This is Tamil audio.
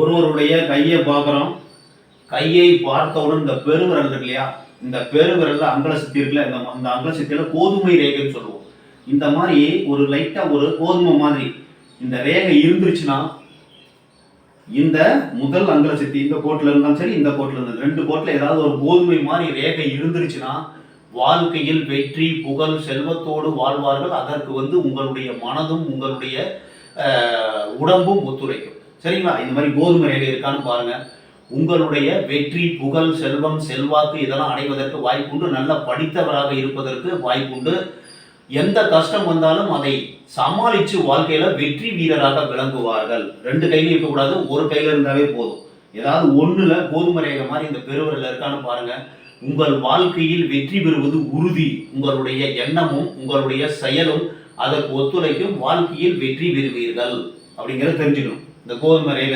ஒருவருடைய கையை பார்க்குறோம். கையை பார்த்தவுடன் இந்த பெருவிரல் இருக்கு இல்லையா? இந்த பெருவிரல்ல அங்கல சுத்தி இருக்குல்ல இந்த அந்த அங்கல சுத்தியில கோதுமை ரேகைன்னு சொல்லுவோம். இந்த மாதிரி ஒரு லைட்டாக ஒரு கோதுமை மாதிரி இந்த ரேகை இருந்துருச்சுன்னா இந்த முதல் அங்கல சித்தி இந்த கோட்டில் இருந்தாலும் சரி இந்த கோட்டில் இருந்தது ரெண்டு கோட்டில் ஏதாவது ஒரு கோதுமை மாதிரி ரேகை இருந்துருச்சுன்னா வாழ்க்கையில் வெற்றி புகழ் செல்வத்தோடு வாழ்வார்கள். அதற்கு வந்து உங்களுடைய மனதும் உங்களுடைய உடம்பும் ஒத்துழைக்கும். சரிங்களா? இந்த மாதிரி கோதுமை ரேகை இருக்கான்னு பாருங்க. உங்களுடைய வெற்றி புகழ் செல்வம் செல்வாக்கு இதெல்லாம் அடைவதற்கு வாய்ப்புண்டு. நல்ல படித்தவராக இருப்பதற்கு வாய்ப்புண்டு. எந்த கஷ்டம் வந்தாலும் அதை சமாளித்து வாழ்க்கையில் வெற்றி வீரராக விளங்குவார்கள். ரெண்டு கையில் இருக்கக்கூடாது ஒரு கையில் இருந்தாவே போதும். ஏதாவது ஒன்றில் கோதுமை ரேகை மாதிரி இந்த பெருவரில் இருக்கான்னு பாருங்கள் உங்கள் வாழ்க்கையில் வெற்றி பெறுவது உறுதி. உங்களுடைய எண்ணமும் உங்களுடைய செயலும் அதற்கு ஒத்துழைக்கும் வாழ்க்கையில் வெற்றி பெறுவீர்கள். அப்படிங்கிறத தெரிஞ்சுக்கணும். இந்த கோதுமை ரயில்